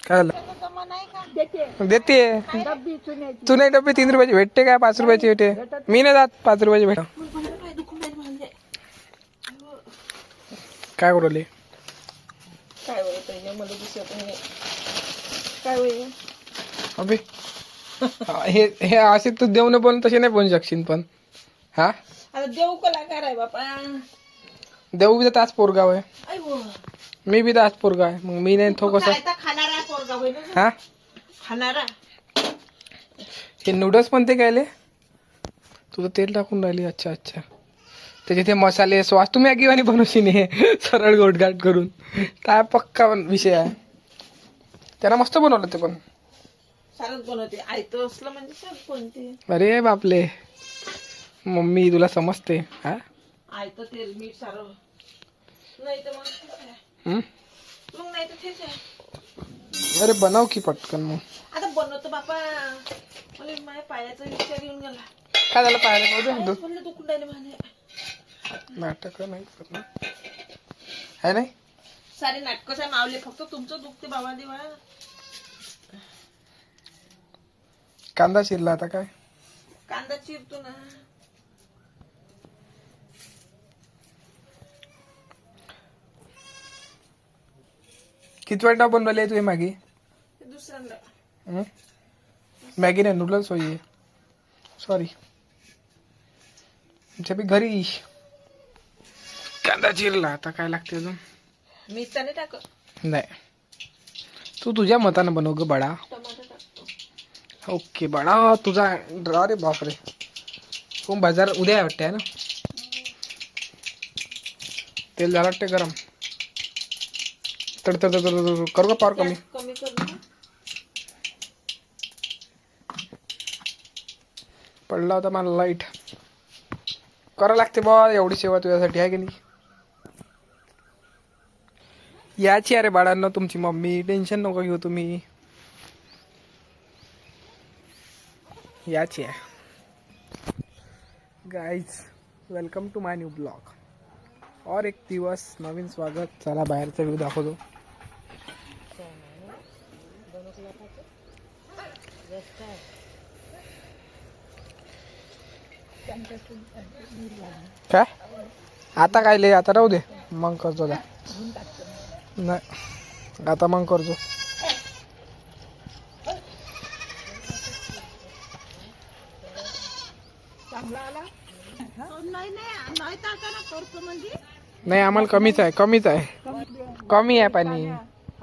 काय झालं? जमा नाही का? देते. तू नाही डबे तीन रुपयाची भेटते काय पाच रुपयाची भेटते. मी नाही जात पाच रुपयाची भेट काय म्हणजे काय अबे. हा, हे हे असे तू देऊ नाही बोलून तसे नाही बोलू शकशील पण. हा? आता देऊ कलाकार आहे बापा? देऊ बी तर तास पोरगाव आहे. मी बी तास पोरगा आहे. मग मी नाही तो कसं? खाणारा पोरगा ना. हा? खाणारा. हे नूडल्स पण ते कायले तुझं तेल टाकून राहिली. अच्छा अच्छा. त्याचे ते मसाले स्वास तू मॅगी वाणी बनवशील हे. सरळ गोटगाट करून. काय पक्का विषय आहे. त्याला मस्त बनवलं ते पण. सारच बनवते. आयतं असलं म्हणजे कोणते अरे बापले. मम्मी तुला समजते. हा? आयतं तेल मीठ सारं. नाही तर मग? मग नाही तर तेच आहे. अरे बनव की पटकन मग. आता बनवतो बापा. मला माझ्या पायाचा विचार येऊन गेला. काय झालं पाहायला पाहू दे पायच म्हणलं दुखून राहिले माझे नाटक नाही करत ना. आहे नाही? सारे नाटकं आहे मावले फक्त तुमचं दुखते बाबा देवा. कांदा शिरला आता काय? कांदा चिरतो ना. किती वेळा बनवले तुझी मॅगी? दुसऱ्यांदा? मॅगी नाही नूडल्स होई सॉरी तुमच्या बी घरी. कांदा चिरला आता काय लागते अजून? मीठ तर नाही तू तुझ्या मतानं बनव ग टाकतो. ओके बडा तुझा अरे बापरे. तू बाजार उद्या वाटते ना? तेल झालं वाटते गरम. तड तड. करू का पावर कमी? कमी पडला होता मला लाइट करा लागते बा एवढी सेवा तुझ्यासाठी आहे की नाही? याची अरे बाळांना तुमची मम्मी टेन्शन नको घेऊ तुम्ही. याची आहे. Guys welcome to my new blog और एक दिवस नवीन स्वागत. चला बाहेरचा व्ह्यू दाखवतो. काय? आता काय लय आता राहू दे. मग करतो नाही आता मग करतो. नाही आम्हाला कमीच आहे कमीच आहे. कमी आहे पाणी.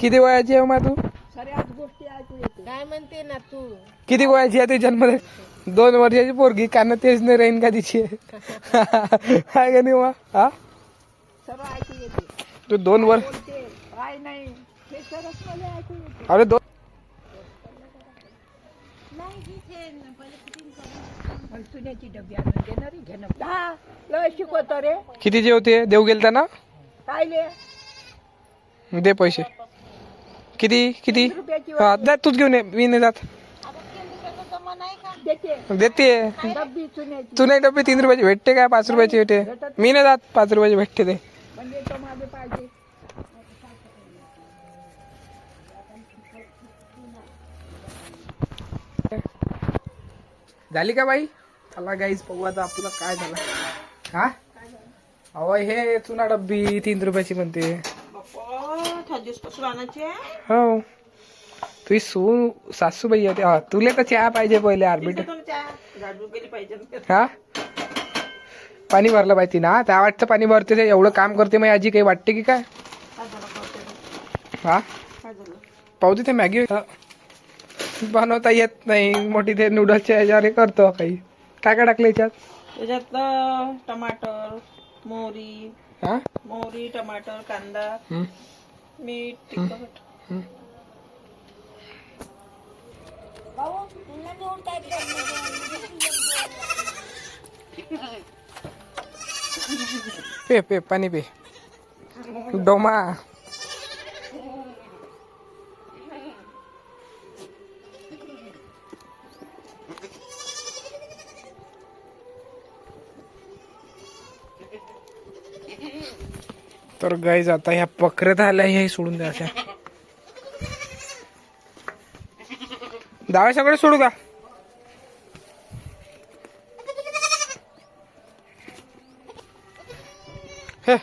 किती वयाची आहे मा तू? काय म्हणते ना तू? किती वयाची आहे तुझ्या जन्म दोन वर्षाची पोरगी कान तेच नाही राहीन का तिची? आहे का नाही मा हा? तू दोन वर्ष अरे दोन लय शिकवतो रे किती जेवते देऊ गेलता ना? कायले दे पैसे. किती किती? रुपयाची हा तूच घेऊन ये मी नाही जात. देते. देते तू नाही डबे तीन रुपयाची भेटते काय पाच रुपयाची भेटते. मी नाही जात पाच रुपयाची भेटते ते. झाली का बाई? चला गाईज पाहू आता आपला काय झालं. हा? अहो हे चुना डब्बी तीन रुपयाची म्हणते. आणायची आहे हो. तुझी सू सासूबाई आहे हा तुला तर चहा पाहिजे पहिले आर्बिट झाडू पाहिजे हा? पाणी भरलं पाहिजे ना त्या वाटतं पाणी भरते ते. एवढं काम करते मग आजी काही वाटते की काय? काय झालं कळते हा? काय झालं? पाहू दे ते मॅगी. बनवता येत नाही. मोठी ते नूडल्सच्या ह्याच्यावर हे करतो काही. काय काय टाकलं याच्यात? त्याच्यात अं, टमाटर मोहरी. हा? मोहरी टमाटर कांदा. हम्म. मीठ तिखट पे पे पाणी पे. डोमा. तर गाईज आता ह्या पकरत आल्या हे सोडून द्या अशा. डाव्या सगळे सोडू का? हे.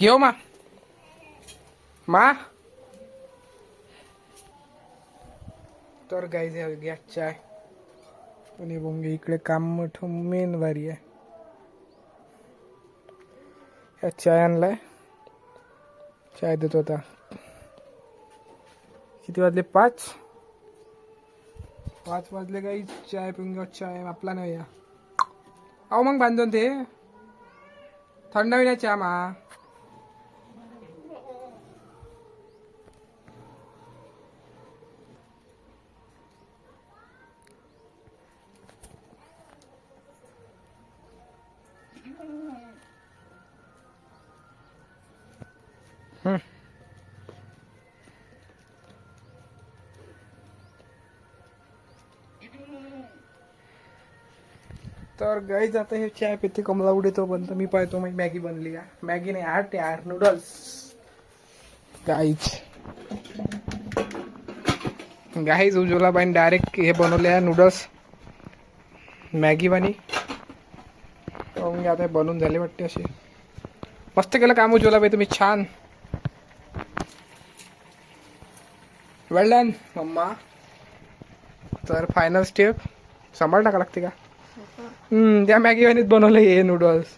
घेऊ मा. मा तर गाईज गॅस चाय. आणि बोंगे इकडे काम मोठं मेन भारी आहे. ह्या चाय आणलाय. चाय देतो आता. किती वाजले? पाच? पाच वाजले काही चाय पिऊन चाय आपला नाही या अहो मग बांधून ते थंड होईल चहा मा. तर गाईज आता हे चाय पिते कमला उडे पण मी पाहतो मग मॅगी बनली आहे मॅगी नाही आठ यार नूडल्स गाईज गाईज उज्ज्वलाबाईन डायरेक्ट हे बनवले आहे नूडल्स मॅगी बनी मग आता बनून बनवून झाले वाटते असे. मस्त केलं काम उज्ज्वलाबाई तुम्ही छान. Well done mamma. तर फायनल स्टेप सांभाळ टाका लागते का? हम्म त्या मॅगी वानीत बनवलं हे नूडल्स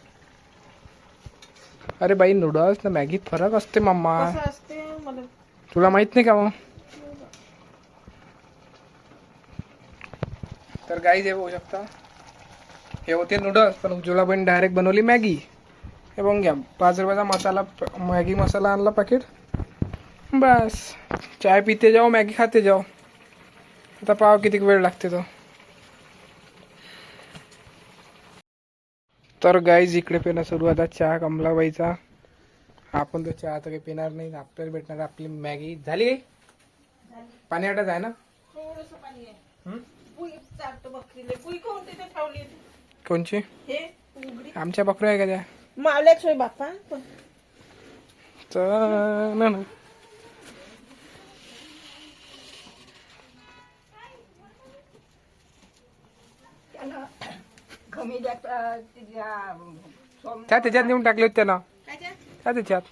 अरे बाई नूडल्स ना मॅगीत फरक असते मम्मा. तुला माहीत नाही का मग तर गाई हे बघू शकता. हे होते नूडल्स पण उज्ज्वलाबाईन डायरेक्ट बनवली मॅगी हे बघून घ्या. पाच रुपयाचा मसाला मॅगी मसाला आणला पॅकेट बस. चाय पिते जाओ मॅगी खाते जाओ। आता पाव किती वेळ लागते तो। तर गाईज इकडे पिणं सुरू आता चहा कमलाबाईचा। आपण तो चहा तर काही पिणार नाही आपल्याला भेटणार आपली मॅगी। झाली पाणी आटत आहे ना? थोडस पाणी आहे। हं? बकरीले। ठेवली कोणची? हे उघडी आमच्या बकऱ्या आहे का त्या? मावल्या सोय बाप्पा तर ना ना. कमी द्या त्या त्याच्यात नेऊन टाकले होते ना काय ते? त्या त्याच्यात?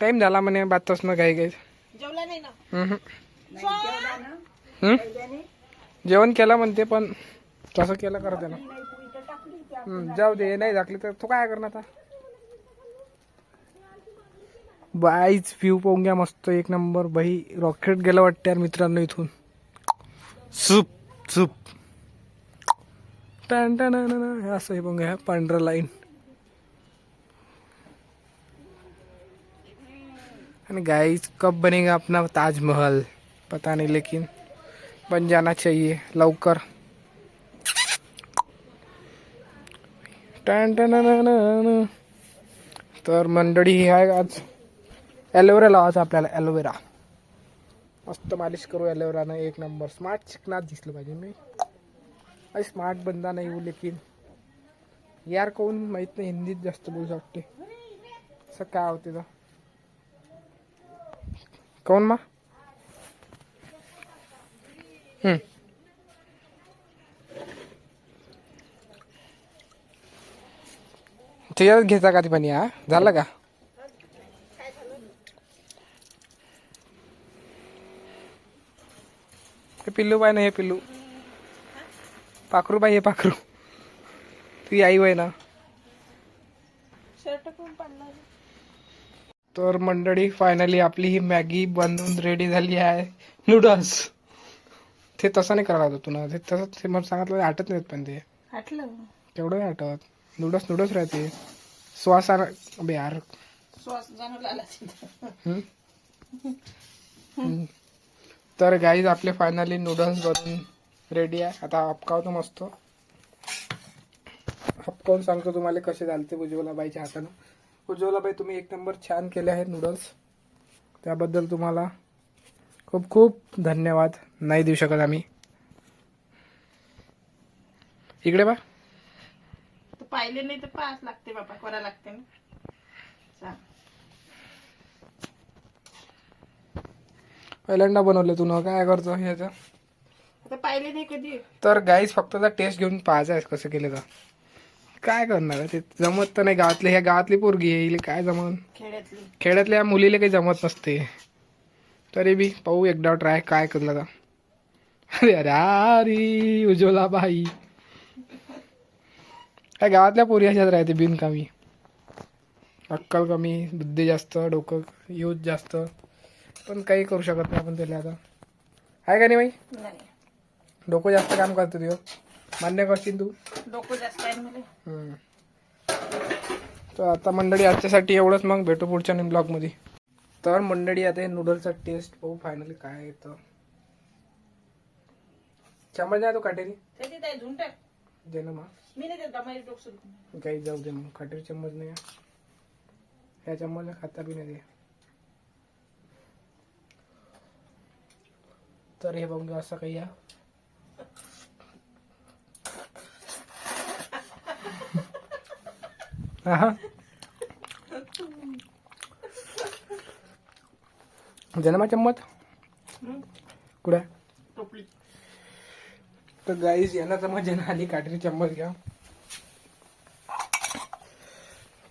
टाइम झाला म्हणे बातच ना काही काही जेवला नाही ना? हम्म. जेवला ना? हम्म? पहिल्याने? जेवण केलं म्हणते पण तसं केलं करते ना हम्म, जाऊ दे नाही टाकली तर तू काय करणार आता? बाईच व्ह्यू पाहून घ्या मस्त एक नंबर बाई रॉकेट गेलं वाटतं यार मित्रांनो इथून. सुप सुप. टन टन असं हे पाहून ह्या पांढरा लाईन आणि गाइस कब बनेगा अपना ताजमहल. पता नहीं लेकिन बन जाना चाहिए लवकर. टन टन तर मंडळी ही आहे आज ॲलोवेरा लावायचं आपल्याला ॲलोवेरा मस्त मालिश करू ॲलोवेरानं एक नंबर स्मार्ट चिकनात दिसलं पाहिजे मी. अरे स्मार्ट बंदा नाही हूँ लेकिन. यार कोण माहीत नाही हिंदीत जास्त बोलू शकते. असं काय होते तर कोण मा? हम्म. घेता घ्यायचा का ती पाणी हा झालं का? हे पिल्लू बाय ना हे पिल्लू. पाखरू बाई हे पाखरू. ती आई बाय ना. तर मंडळी फायनली आपली ही मॅगी बनवून रेडी झाली आहे. नूडल्स ते तसं नाही करायला लागत तुला. ते तसं ते मला सांगितलं आटत नाहीत पण ते. हाटलं तेवढं नाही आठवत नूडल्स नूडल्स राहते. श्वास अबे यार. श्वास आला. तर गाईज आपले फायनली नूडल्स बनून रेडी आहे. आता हपकावतो मस्त. हपकावून सांगतो तुम्हाला कसे झाले उज्ज्वलाबाईच्या हातानं. उज्ज्वलाबाई तुम्ही एक नंबर छान केले आहेत नूडल्स त्याबद्दल तुम्हाला खूप खूप धन्यवाद. नाही देऊ शकत आम्ही. इकडे बा पाहिले नाही तर पास लागते बाबा करा लागते ना. पहिल्यांदा बनवले तू ना काय करतो ह्याचं? आता पाहिले नाही कधी. तर गाईज फक्त आता टेस्ट घेऊन पाहायचं कसं केलं तर. काय करणार? ते जमत तर नाही गावातले ह्या गावातली पोरगी आहे हिला काय खेड्यातली. खेड्यातल्या मुलीला काही जमत नसते. तरी बी पाहू एकदा ट्राय काय करलं तर. अरे अरे अरे उज्ज्वला बाई काय गावातल्या पोरी अशाच राहते बिनकामी. अक्कल कमी बुद्धी जास्त डोकं यूज जास्त. पण काही करू शकत नाही आपण त्याला आता. आहे का नाही बाई? डोकं जास्त काम करतो तुझं मान्य करशील तू? डोकं जास्त आहे मला. हम्म. तर आता मंडळी आजच्यासाठी एवढंच. मग भेटू पुढच्या ब्लॉगमध्ये. तर मंडळी आता हे नूडलचा टेस्ट पाहू फायनली काय येतं चमच नाही तो काटेरी. दे ना मग. मी नाही देत माझी डोकं सुरू काही जाऊ दे मग. काटेरी चम्मच नाही. आहे. ह्या चम्मचला खाता बी नाही दे. तर हे बघ असं काही आहे. हा जन्मा चम्मच कुठे तर गाईज यांना चम्मच यांना आली काटेरी चम्मच घ्या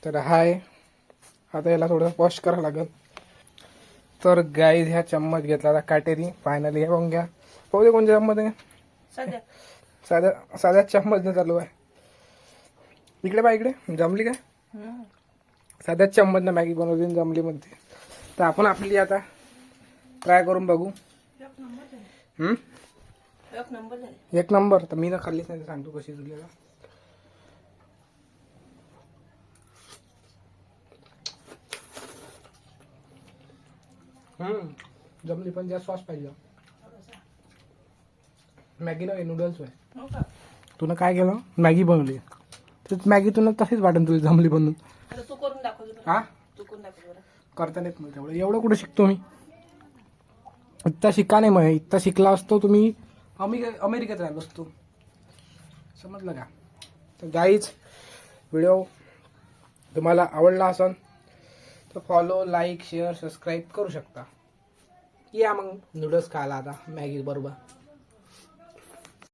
तर हाय आता याला थोडं वॉश करावं लागेल तर गाईज ह्या चम्मच घेतला आता काटेरी फायनली हे बघून घ्या पाहू दे कोणत्या चम्मच आहे सध्या. साध्या साध्या चम्मच चालू आहे. इकडे बा इकडे. जमली काय. साध्या चम्मचनं मॅगी बनवली आणि जमली म्हणते. तर आपण आपली आता ट्राय करून बघू. एक नंबर झाली हम्म? एक नंबर झाली एक नंबर. तर मी ना खाल्लीच नाही तर सांगतो कशी तुला हम्म. जमली पण जास्त सॉस पाहिजे. मॅगी नव्हे नूडल्स होय. हो तुला काय केलं? मॅगी बनवली. तर मॅगी तुला तशीच वाटेल तुझी जमली बनवून. तू करून दाखव हा? तू करून दाखव करता नाहीत मला तेवढं. एवढं कुठं शिकतो मी? इतका शिका नाही मग. इतका शिकला असतो तुम्ही. अमेरिका अमेरिकेत राहिलो असतो. समजलं का? तर गाईच व्हिडिओ तुम्हाला आवडला असेल तर फॉलो लाईक शेअर सबस्क्राईब करू शकता. या मग. नूडल्स खायला आता. मॅगी बरोबर.